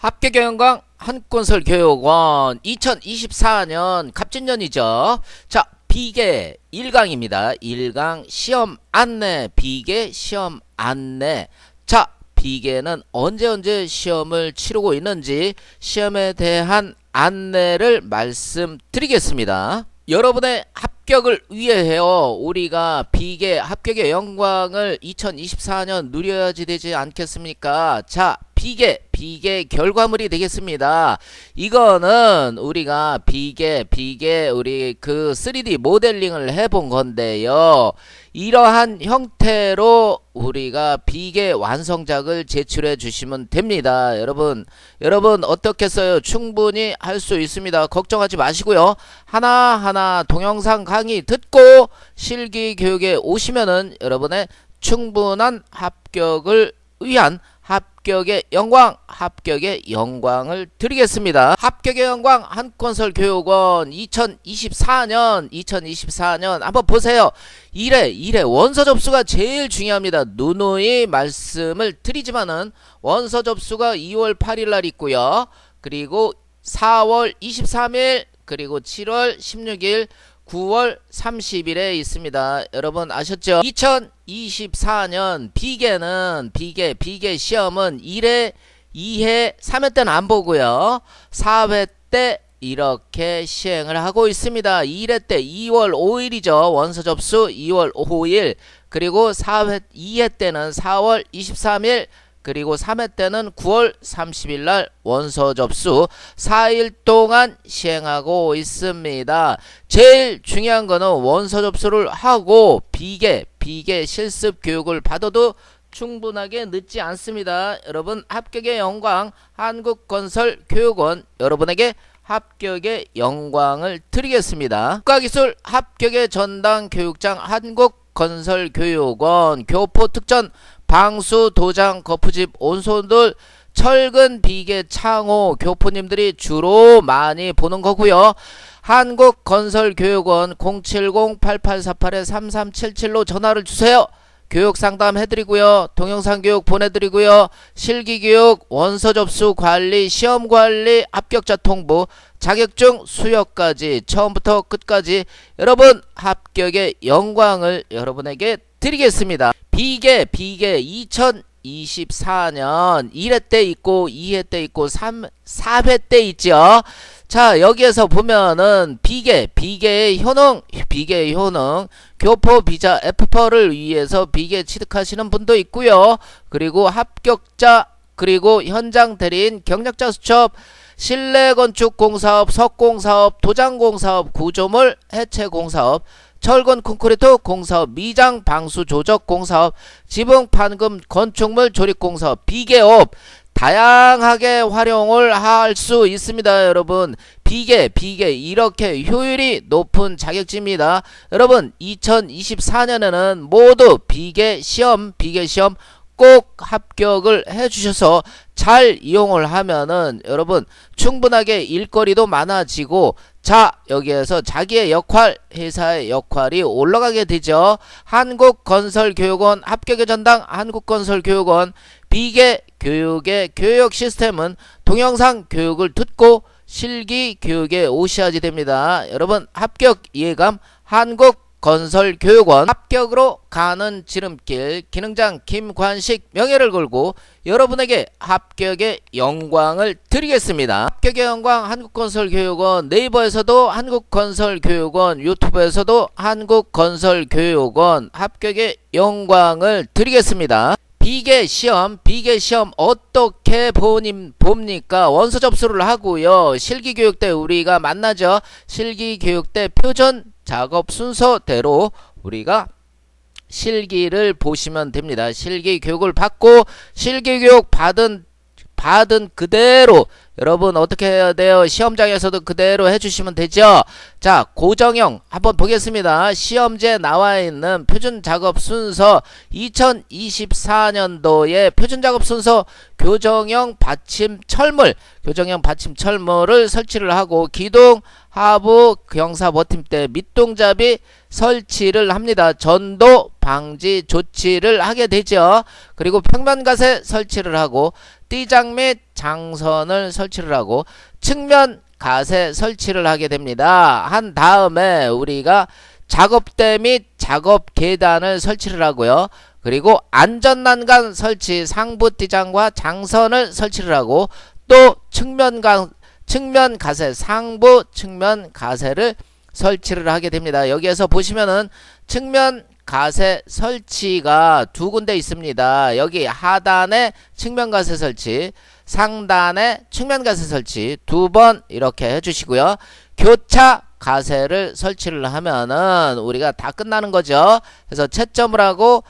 합격영광 한건설 교육원 2024년 갑진년이죠. 자, 비계 1강입니다. 1강 시험 안내, 비계 시험 안내. 자, 비계는 언제 언제 시험을 치르고 있는지 시험에 대한 안내를 말씀드리겠습니다. 여러분의 합격을 위해요. 우리가 비계 합격의 영광을 2024년 누려야지 되지 않겠습니까? 자, 비계 비계 결과물이 되겠습니다. 이거는 우리가 비계 비계 우리 그 3D 모델링을 해본 건데요. 이러한 형태로 우리가 비계 완성작을 제출해 주시면 됩니다. 여러분, 여러분 어떻겠어요? 충분히 할 수 있습니다. 걱정하지 마시고요. 하나하나 동영상 강의 듣고 실기 교육에 오시면은 여러분의 충분한 합격을 위한 합격의 영광, 합격의 영광을 드리겠습니다. 합격의 영광 한건설 교육원 2024년, 2024년 한번 보세요. 1회, 1회 원서 접수가 제일 중요합니다. 누누이 말씀을 드리지만은 원서 접수가 2월 8일 날 있고요. 그리고 4월 23일, 그리고 7월 16일, 9월 30일에 있습니다. 여러분 아셨죠? 2024년 비계는 비계 비계 시험은 1회, 2회, 3회 때는 안 보고요. 4회 때 이렇게 시행을 하고 있습니다. 2회 때 2월 5일이죠. 원서 접수 2월 5일. 그리고 4회 2회 때는 4월 23일 그리고 3회 때는 9월 30일 날 원서 접수 4일 동안 시행하고 있습니다. 제일 중요한 거는 원서 접수를 하고 비계 비계 실습 교육을 받아도 충분하게 늦지 않습니다. 여러분 합격의 영광 한국건설교육원 여러분에게 합격의 영광을 드리겠습니다. 국가기술 합격의 전당 교육장 한국건설교육원 교포 특전 방수 도장 거푸집 온손들 철근 비계 창호 교포님들이 주로 많이 보는 거고요. 한국건설교육원 070-8848-3377로 전화를 주세요. 교육 상담 해드리고요. 동영상 교육 보내드리고요. 실기 교육, 원서 접수 관리, 시험 관리, 합격자 통보, 자격증 수여까지 처음부터 끝까지 여러분 합격의 영광을 여러분에게 드리겠습니다. 비계 비계 2024년 1회 때 있고 2회 때 있고 3 4회 때 있죠. 자 여기에서 보면은 비계 비계의 효능 비계의 효능 교포 비자 F4를 위해서 비계 취득하시는 분도 있고요. 그리고 합격자 그리고 현장 대리인 경력자 수첩 실내 건축 공사업 석공사업 도장공사업 구조물 해체 공사업 철근 콘크리트 공사업, 미장 방수 조적 공사업, 지붕 판금 건축물 조립 공사업, 비계업 다양하게 활용을 할 수 있습니다, 여러분. 비계, 비계 이렇게 효율이 높은 자격지입니다. 여러분, 2024년에는 모두 비계 시험, 비계 시험 꼭 합격을 해주셔서 잘 이용을 하면은 여러분 충분하게 일거리도 많아지고 자 여기에서 자기의 역할 회사의 역할이 올라가게 되죠. 한국건설교육원 합격의 전당 한국건설교육원 비계 교육의 교육 시스템은 동영상 교육을 듣고 실기 교육에 오셔야지 됩니다. 여러분 합격 이해감 한국 건설교육원 합격으로 가는 지름길 기능장 김관식 명예를 걸고 여러분에게 합격의 영광을 드리겠습니다. 합격의 영광 한국건설교육원 네이버에서도 한국건설교육원 유튜브에서도 한국건설교육원 합격의 영광을 드리겠습니다. 비계 시험, 비계 시험 어떻게 보님 봅니까? 원서 접수를 하고요. 실기 교육 때 우리가 만나죠. 실기 교육 때 표준 작업 순서대로 우리가 실기를 보시면 됩니다. 실기 교육을 받고 실기 교육 받은 받은 그대로 여러분 어떻게 해야 돼요? 시험장에서도 그대로 해주시면 되죠. 자 고정형 한번 보겠습니다. 시험지에 나와 있는 표준 작업 순서 2024년도의 표준 작업 순서 교정형 받침 철물 교정형 받침 철물을 설치를 하고 기둥 하부 경사 버팀대 밑동잡이 설치를 합니다. 전도 방지 조치를 하게 되죠. 그리고 평면 가세 설치를 하고 띠장 및 장선을 설치를 하고 측면 가세 설치를 하게 됩니다. 한 다음에 우리가 작업대 및 작업 계단을 설치를 하고요. 그리고 안전난간 설치 상부 띠장과 장선을 설치를 하고 또 측면 가 측면 가세 상부 측면 가세를 설치를 하게 됩니다. 여기에서 보시면은 측면 가세 설치가 두 군데 있습니다. 여기 하단에 측면 가세 설치, 상단에 측면 가세 설치 두 번 이렇게 해주시고요. 교차 가세를 설치를 하면은 우리가 다 끝나는 거죠. 그래서 채점을 하고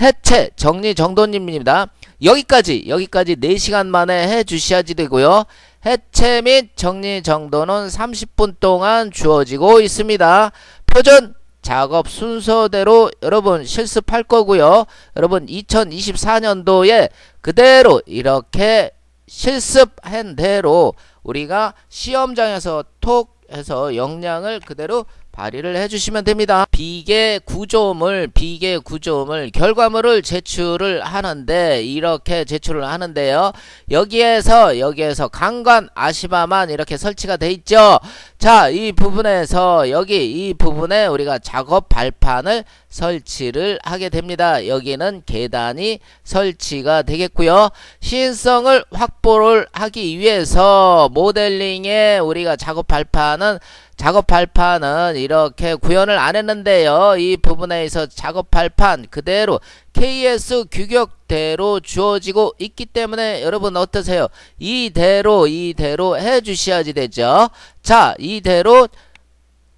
해체 정리 정돈입니다. 여기까지 여기까지 4시간 만에 해 주셔야지 되고요. 해체 및 정리 정돈은 30분 동안 주어지고 있습니다. 표준 작업 순서대로 여러분 실습할 거고요. 여러분 2024년도에 그대로 이렇게 실습한 대로 우리가 시험장에서 톡 해서 역량을 그대로 발휘를 해주시면 됩니다. 비계 구조물, 비계 구조물 결과물을 제출을 하는데 이렇게 제출을 하는데요. 여기에서 여기에서 강관 아시바만 이렇게 설치가 돼 있죠. 자, 이 부분에서 여기 이 부분에 우리가 작업 발판을 설치를 하게 됩니다. 여기는 계단이 설치가 되겠고요. 시인성을 확보를 하기 위해서 모델링에 우리가 작업 발판은 작업 발판은 이렇게 구현을 안 했는데요. 이 부분에서 작업 발판 그대로 KS 규격대로 주어지고 있기 때문에 여러분 어떠세요? 이대로 이대로 해 주셔야지 되죠. 자, 이대로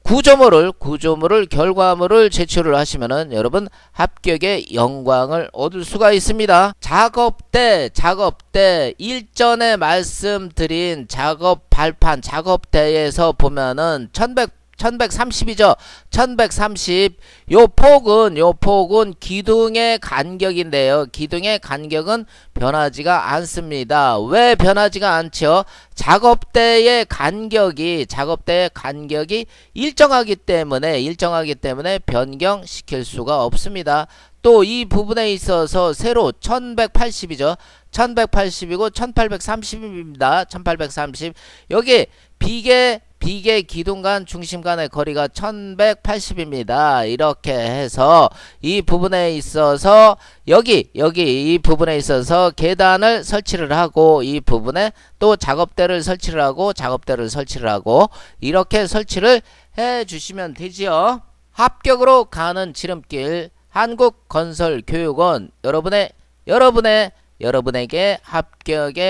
구조물을 구조물을 결과물을 제출을 하시면은 여러분 합격의 영광을 얻을 수가 있습니다. 작업대 작업대 일전에 말씀드린 작업 발판 작업 대에서 보면은 1100 1130이죠. 1130. 요 폭은 요 폭은 기둥의 간격인데요. 기둥의 간격은 변하지가 않습니다. 왜 변하지가 않죠? 작업대의 간격이 작업대의 간격이 일정하기 때문에 일정하기 때문에 변경시킬 수가 없습니다. 또 이 부분에 있어서 세로 1180이죠. 1180이고 1830입니다. 1830. 여기 비계 비계 기둥 간 중심 간의 거리가 1180입니다. 이렇게 해서 이 부분에 있어서 여기 여기 이 부분에 있어서 계단을 설치를 하고 이 부분에 또 작업대를 설치를 하고 작업대를 설치를 하고 이렇게 설치를 해 주시면 되지요. 합격으로 가는 지름길 한국건설교육원 여러분의 여러분의 여러분에게 합격의